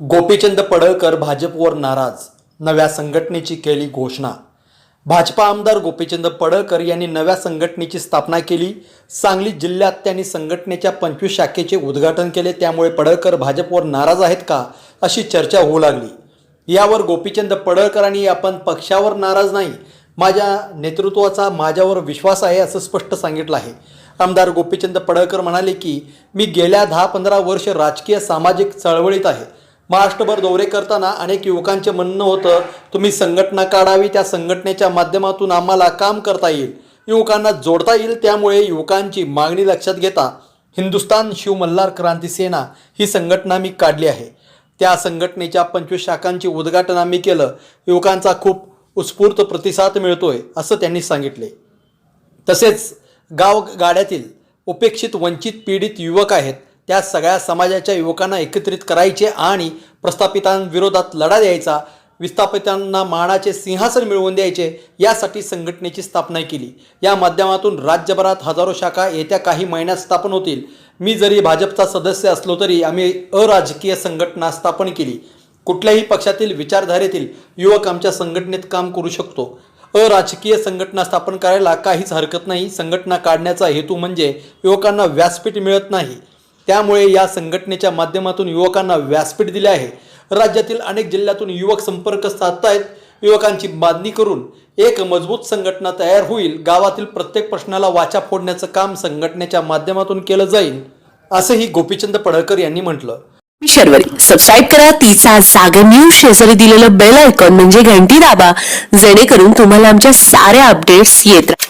गोपीचंद पडळकर भाजपवर नाराज नव्या संघटनेची केली घोषणा. भाजपा आमदार गोपीचंद पडळकर यांनी नव्या संघटनेची स्थापना केली. सांगली जिल्ह्यात त्यांनी संघटनेच्या पंचवीस शाखेचे उद्घाटन केले. त्यामुळे पडळकर भाजपवर नाराज आहेत का अशी चर्चा होऊ लागली. यावर गोपीचंद पडळकरांनी आपण पक्षावर नाराज नाही माझ्या नेतृत्वाचा माझ्यावर विश्वास आहे असं स्पष्ट सांगितलं आहे. आमदार गोपीचंद पडळकर म्हणाले की मी गेल्या दहा पंधरा वर्ष राजकीय सामाजिक चळवळीत आहे. महाराष्ट्रभर दौरे करताना अनेक युवकांचे म्हणणं होतं तुम्ही संघटना काढावी त्या संघटनेच्या माध्यमातून आम्हाला काम करता येईल. युवकांना जोडता येईल त्यामुळे युवकांची मागणी लक्षात घेता हिंदुस्तान शिव मल्हार क्रांती सेना ही संघटना मी काढली आहे. त्या संघटनेच्या पंचवीस शाखांचे उद्घाटन आम्ही केलं. युवकांचा खूप उत्स्फूर्त प्रतिसाद मिळतोय असं त्यांनी सांगितले. तसेच गाव गाड्यातील उपेक्षित वंचित पीडित युवक आहेत त्या सगळ्या समाजाच्या युवकांना एकत्रित करायचे आणि प्रस्थापितांविरोधात लढा द्यायचा विस्थापितांना मानाचे सिंहासन मिळवून द्यायचे यासाठी संघटनेची स्थापना केली. या माध्यमातून राज्यभरात हजारो शाखा येत्या काही महिन्यात स्थापन होतील. मी जरी भाजपचा सदस्य असलो तरी आम्ही अराजकीय संघटना स्थापन केली. कुठल्याही पक्षातील विचारधारेतील युवक आमच्या संघटनेत काम करू शकतो. अराजकीय संघटना स्थापन करायला काहीच हरकत नाही. संघटना काढण्याचा हेतू म्हणजे युवकांना व्यासपीठ मिळत नाही. त्यामुळे या संघटनेच्या माध्यमातून युवकांना व्यासपीठ दिले आहे. राज्यातील अनेक जिल्ह्यातून युवक संपर्क साधतायत युवकांची बांधणी करून एक मजबूत संघटना तयार होईल. गावातील प्रत्येक प्रश्नाला वाचा फोडण्याचं काम संघटनेच्या माध्यमातून केलं जाईल असंही गोपीचंद पडळकर यांनी म्हटलं. शर्वरी. सबस्क्राईब करा. तिचा जागर न्यूज शेजारी दिलेलं बेल आयकॉन म्हणजे घंटी दाबा. जेणेकरून तुम्हाला आमच्या साऱ्या अपडेट्स येत राहतील